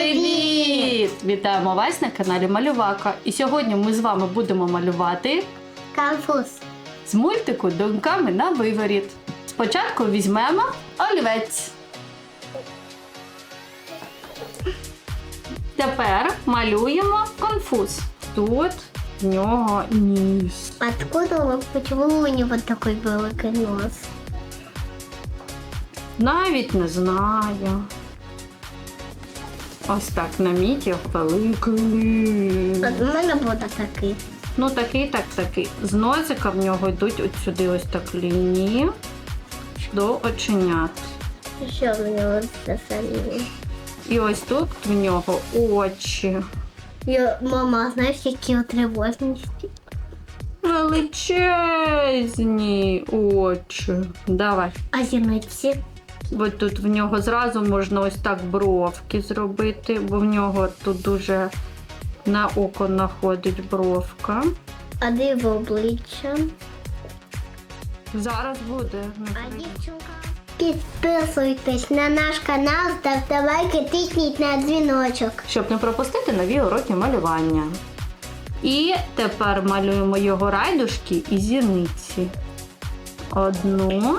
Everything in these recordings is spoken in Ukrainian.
Привіт! Вітаємо вас на каналі Малювака. І сьогодні ми з вами будемо малювати Конфуз. з мультику Думками на виворіт. Спочатку візьмемо олівець. Тепер малюємо конфуз. Тут в нього ніс. Откуда он? Почему у него такой великий нос? Навіть не знаю. Ось так на міті великий. У мене буде такий. Ну, такий, так, такий. З носика в нього йдуть от сюди ось так лінії до оченят. Що в нього це самі? І ось тут в нього очі. Я, мама, знаєш, які тривожності? Величезні очі. Давай. А зіниці? Ось тут в нього зразу можна ось так бровки зробити, бо в нього тут дуже на око находить бровка. А де в обличчя? Зараз буде. А дівчинка? Підписуйтесь на наш канал, ставте лайки, тисніть на дзвіночок. щоб не пропустити нові уроки малювання. І тепер малюємо його райдушки і зіниці. Одну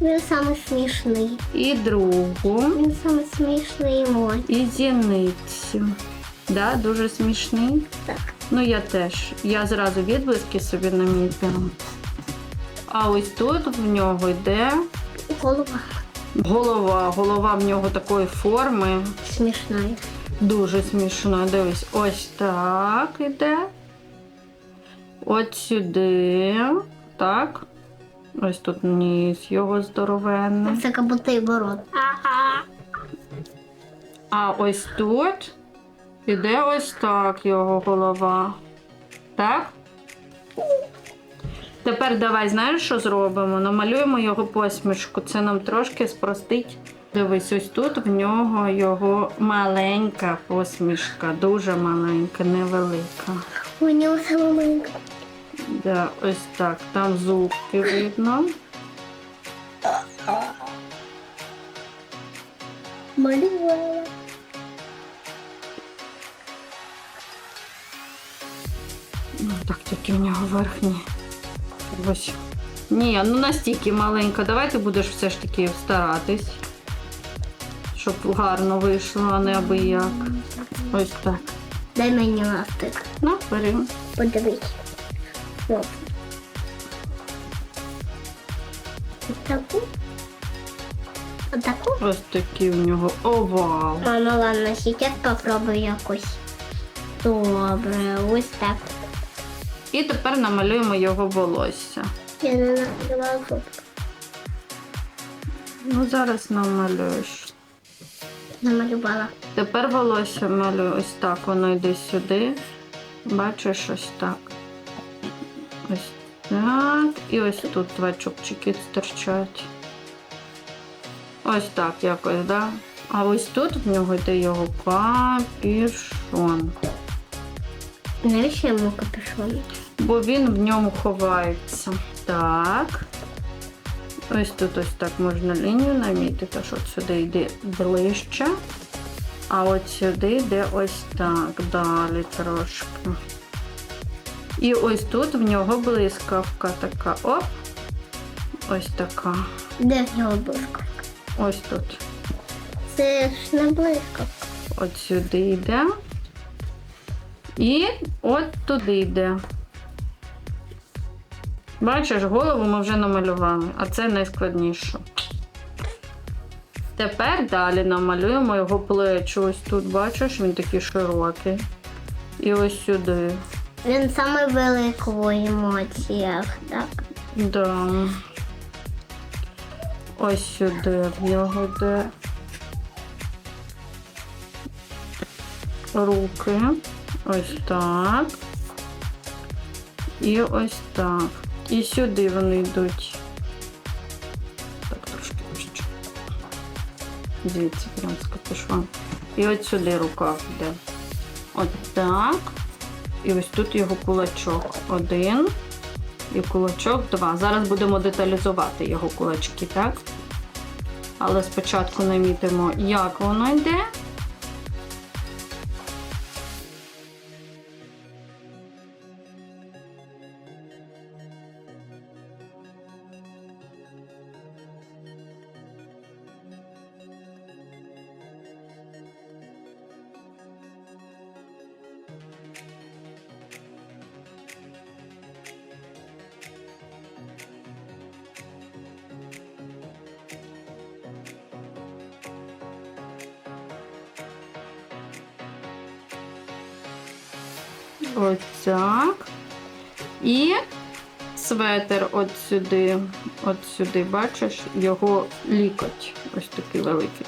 Він самий смішний. і другу, Він самий смішний мой. і зіницю. Да, дуже смішний. Так. Ну я теж. Я зразу відблиски собі намітила. А ось тут в нього йде Голова голова. Голова в нього такої форми. смішна. Дуже смішно. Дивись, ось так іде. От сюди. Так. Ось тут ніс його здоровенний. Це як будто його рот. Ага. А ось тут іде ось так його голова. Так? Тепер давай, знаєш, що зробимо? Намалюємо його посмішку. Це нам трошки спростить. Дивись, ось тут в нього його маленька посмішка, дуже маленька, невелика. У нього маленька. Да, ось так. Там зубки видно. Малювала. Ну, так тільки в нього верхні. Ось. Ні, ну настільки маленька. Давай ти будеш все ж таки старатись. Щоб гарно вийшло, а не аби як. Ось так. Дай мені ластик. Ну, бери. Подивись. О. Таку. Отаку. Ось такий в нього овал. А, ну ладно, сейчас попробую якось. Добре, ось так. І тепер намалюємо його волосся. Я не накрила губку. Ну, зараз намалюєш. Намалювала. Тепер волосся малюю ось так, воно йде сюди. Бачиш, ось так. Ось так. І ось тут два чубчики стирчать. Ось так якось, да? А ось тут в нього йде його капюшон. Навіщо йому капюшон? Бо він в ньому ховається. Так. Ось тут ось так можна лінію намітити, що от сюди йде ближче. А от сюди йде ось так, далі трошки. І ось тут в нього блискавка така. Оп. Ось така. Де в нього блискавка? Ось тут. Це ж не блискавка. От сюди йде. І от туди йде. Бачиш, голову ми вже намалювали, а це найскладніше. Тепер далі намалюємо його плечі. Ось тут, бачиш, він такий широкий. І ось сюди. Він саме великий емоціях, так? Да. Ось сюди в нього йде. Руки. Ось так. І ось так. І сюди вони йдуть. Так, трошки вище. Дивіться, прям з. І от сюди рука йде. От так. І ось тут його кулачок. Один. І кулачок два. Зараз будемо деталізувати його кулачки, так? Але спочатку намітимо, як воно йде. Ось так. І светер от сюди, от сюди, бачиш, його лікоть. Ось такий великий.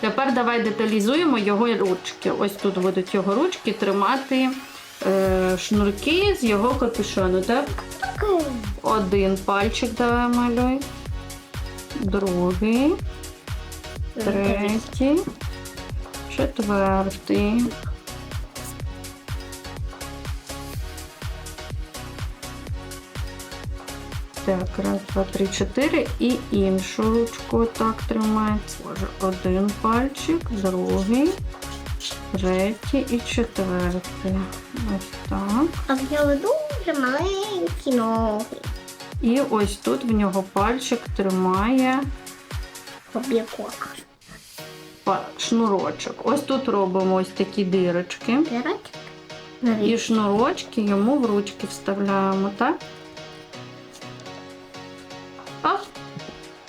Тепер давай деталізуємо його ручки. Ось тут будуть його ручки тримати е, шнурки з його капюшону. Так? Один пальчик давай малюй. Другий, третій, четвертий. Так, раз, два, три, чотири. І іншу ручку так тримається. Боже, Один пальчик, другий, третій і четвертий. Ось так. А в нього дуже маленькі ноги. І ось тут в нього пальчик тримає шнурочок. Ось тут робимо ось такі дирочки. Дирочок. І шнурочки йому в ручки вставляємо, так? Оп.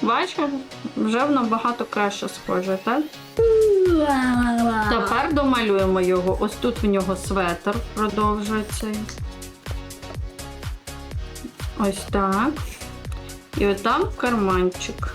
Бачу, Вже набагато краще схоже, так? Тепер домалюємо його. Ось тут в нього светр продовжується. Ось так. І отам карманчик.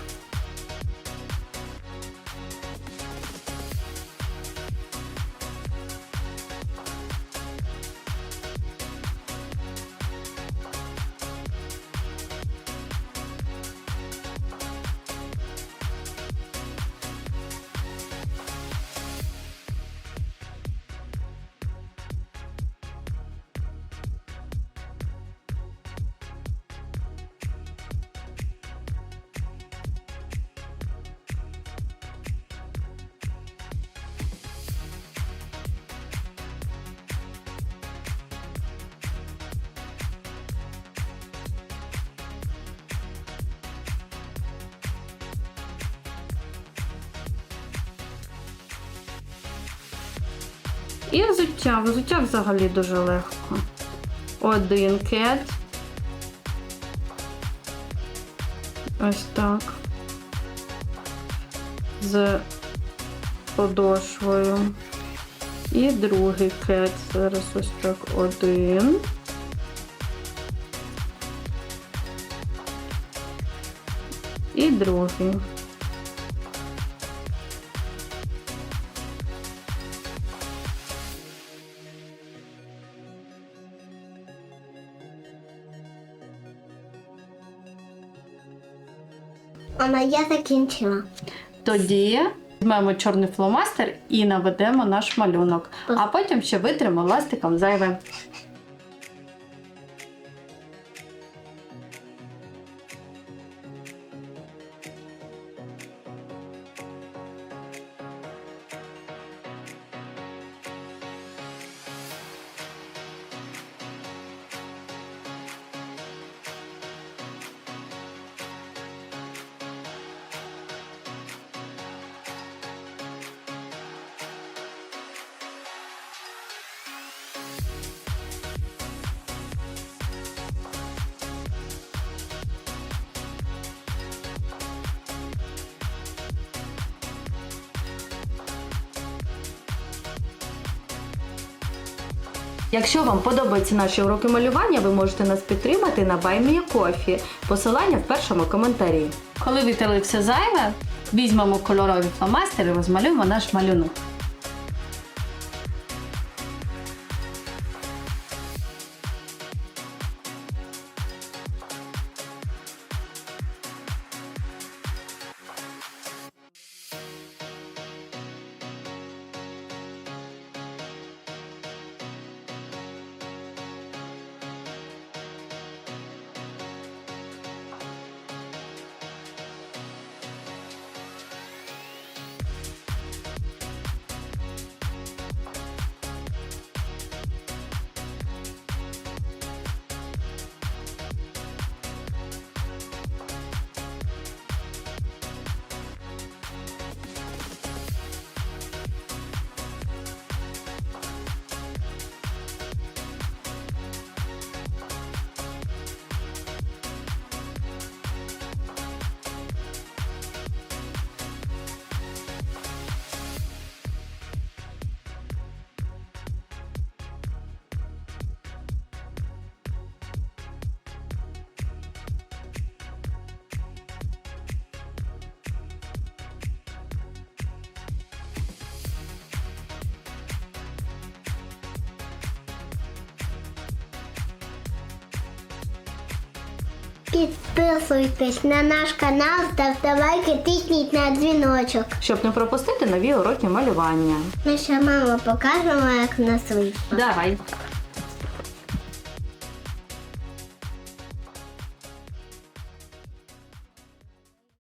І взуття. Взуття взагалі дуже легко. Один кет. Ось так. З подошвою. І другий кет. Зараз ось так один. І другий. Мама, я закінчила. Тоді візьмемо чорний фломастер і наведемо наш малюнок. А потім ще витримо ластиком зайве. Якщо вам подобаються наші уроки малювання, ви можете нас підтримати на BuyMeACoffee. Посилання в першому коментарі. Коли вітали все зайве, візьмемо кольорові фломастери розмалюємо наш малюнок. Підписуйтесь на наш канал, ставте лайки, тисніть на дзвіночок. Щоб не пропустити нові уроки малювання. Ми ще мама покажемо, як нас вийшло. Давай.